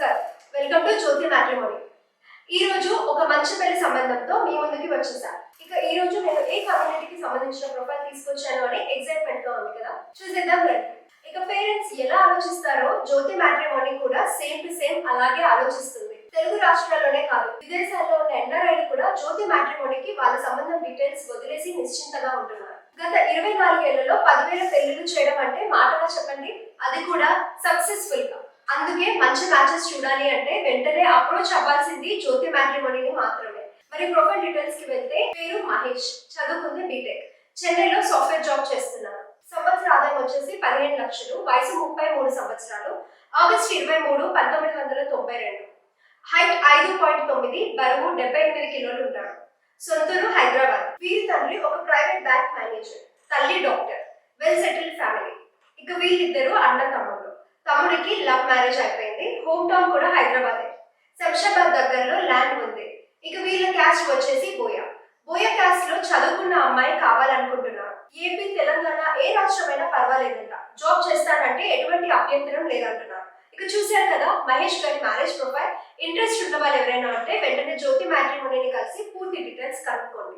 నమస్కారం welcome to Jyothi matrimony ఈ రోజు ఒక మంచి పెళ్ళి సంబంధంతో మీ ముందుకి వచ్చేసా ఇక ఈ రోజు నేను ఏ కమ్యూనిటీకి సంబంధించిన ప్రొఫైల్ తీసుకొచ్చాను అని ఎగ్జైట్మెంట్గా ఉంది కదా? చూసేద్దాం రండి. ఇక పేరెంట్స్ ఎలా ఆలోచిస్తారో జ్యోతి మ్యాట్రిమోని కూడా సేమ్ టు సేమ్ అలాగే ఆలోచిస్తుంది. తెలుగు రాష్ట్రాల్లోనే కాదు విదేశాల్లో ఉన్న ఎన్ఆర్ఐలు కూడా జ్యోతి మ్యాట్రిమోనికి వాళ్ళ సంబంధం డీటెయిల్స్ వదిలేసి నిశ్చింతగా ఉంటున్నారు. గత ఇరవై నాలుగేళ్ళలో పదివేల పెళ్ళిళ్ళు చేయడం అంటే మాటగా చెప్పండి అది కూడా సక్సెస్ఫుల్గా. అందుకే మంచి మ్యాచెస్ చూడాలి అంటే వెంటనే అప్రోచ్ అవ్వాల్సింది జ్యోతి మ్యాట్రిమోనీని మాత్రమే. మరి ప్రొఫైల్ డీటెయిల్స్కి వెళ్తే పేరు మహేష్ చదువుకుంది బీటెక్ చెన్నైలో సాఫ్ట్వేర్ జాబ్ చేస్తున్నాను. సంవత్సర ఆదాయం వచ్చేసి పదిహేను లక్షలు వయసు ముప్పై మూడు సంవత్సరాలు. ఆగస్ట్ ఇరవై మూడు పంతొమ్మిది వందల తొంభై రెండు. హైట్ ఐదు పాయింట్ తొమ్మిది బరువు డెబ్బై ఎనిమిది కిలోలు ఉంటాడు సొంతూరు హైదరాబాద్. వీరి తండ్రి ఒక ప్రైవేట్ బ్యాంక్ మేనేజర్ తల్లి డాక్టర్ వెల్ సెటిల్డ్ ఫ్యామిలీ ఇక వీళ్ళిద్దరూ అన్న తమ్ముడు తమ్ముడికి లవ్ మ్యారేజ్ అయిపోయింది. హోమ్ టౌన్ కూడా హైదరాబాదే. శంషాబాద్ దగ్గరలో ల్యాండ్ ఉంది. ఇక వీళ్ళ క్యాస్ట్ వచ్చేసి బోయా. బోయా క్యాస్ట్లో చదువుకున్న అమ్మాయి కావాలనుకుంటున్నారు ఏపీ తెలంగాణ ఏ రాష్ట్రమైనా పర్వాలేదంట. జాబ్ చేస్తానంటే ఎటువంటి అభ్యంతరం లేదంటున్నారు ఇక చూశారు కదా మహేష్ గారి మ్యారేజ్ ప్రొఫైల్. ఇంట్రెస్ట్ ఉన్న వాళ్ళు ఎవరైనా ఉంటే వెంటనే జ్యోతి మ్యాట్రిమోనీని కలిసి పూర్తి డీటెయిల్స్ కనుక్కోండి.